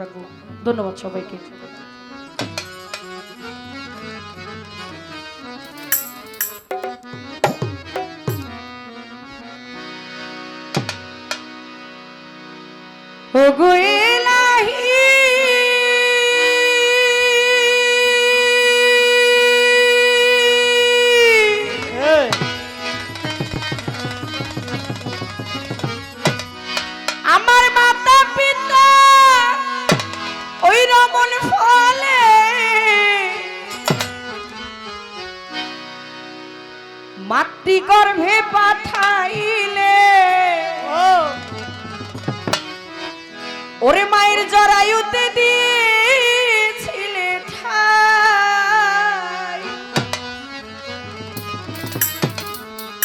রাখব ধন্যবাদ সবাইকে। ওগো গর্ভে পাঠাইলে। ওরে মায়ের জরায়ুতে দিয়েছিলে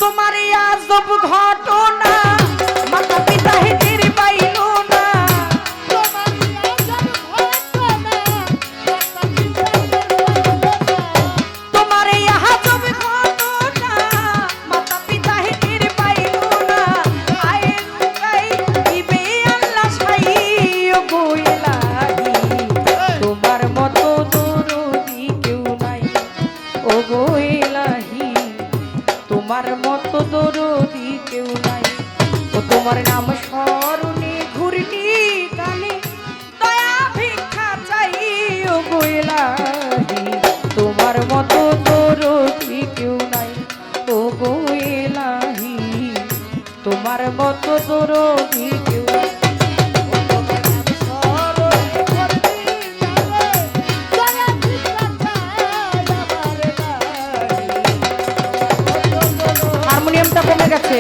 তোমার এই আজব ঘটনা তোমার নাম স্মরণে ঘুরলি কালে দয়া ভিক্ষা চাই ও গোয়েলাহি তোমার মতো তোর কেউ নাই, ও গোয়েলাহি তোমার মতো তোর কেউ হারমোনিয়ামটা কমে গেছে।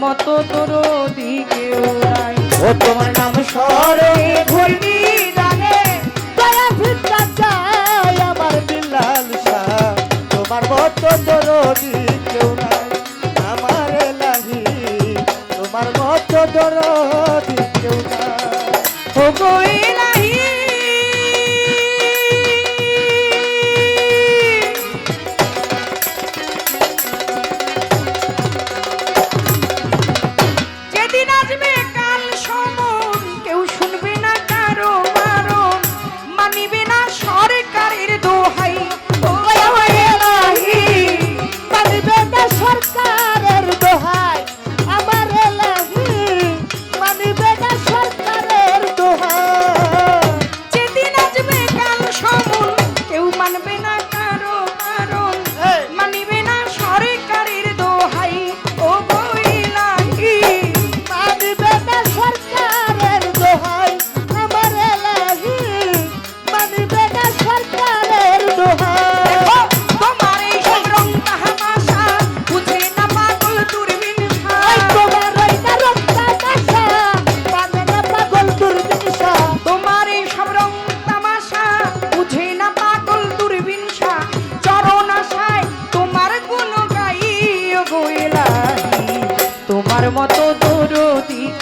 মতো তোর দিকে ও তোমার নাম সরে ঘুরনি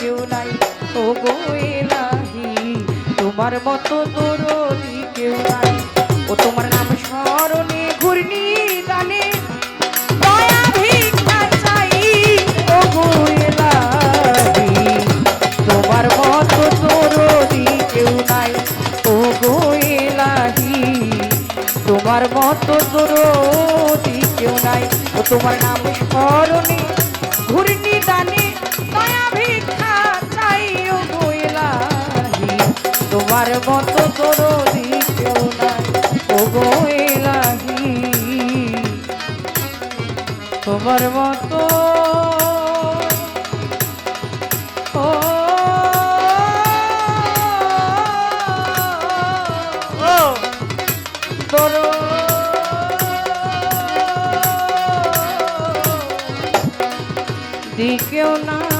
কেউ নাই। ও গো এলাহি, তোমার মত দরদি কেউ নাই। ও তোমার নাম স্মরণে ঘূর্ণি গানে তোমার মতো দরদি কেউ নাই। ও গো এলাহি, তোমার মত দরদি কেউ নাই। ও তোমার নাম স্মরণে ঘূর্ণি দানে দয়া তোমার মত দরদি কেউ লাগি। তোমার মত দিকেও না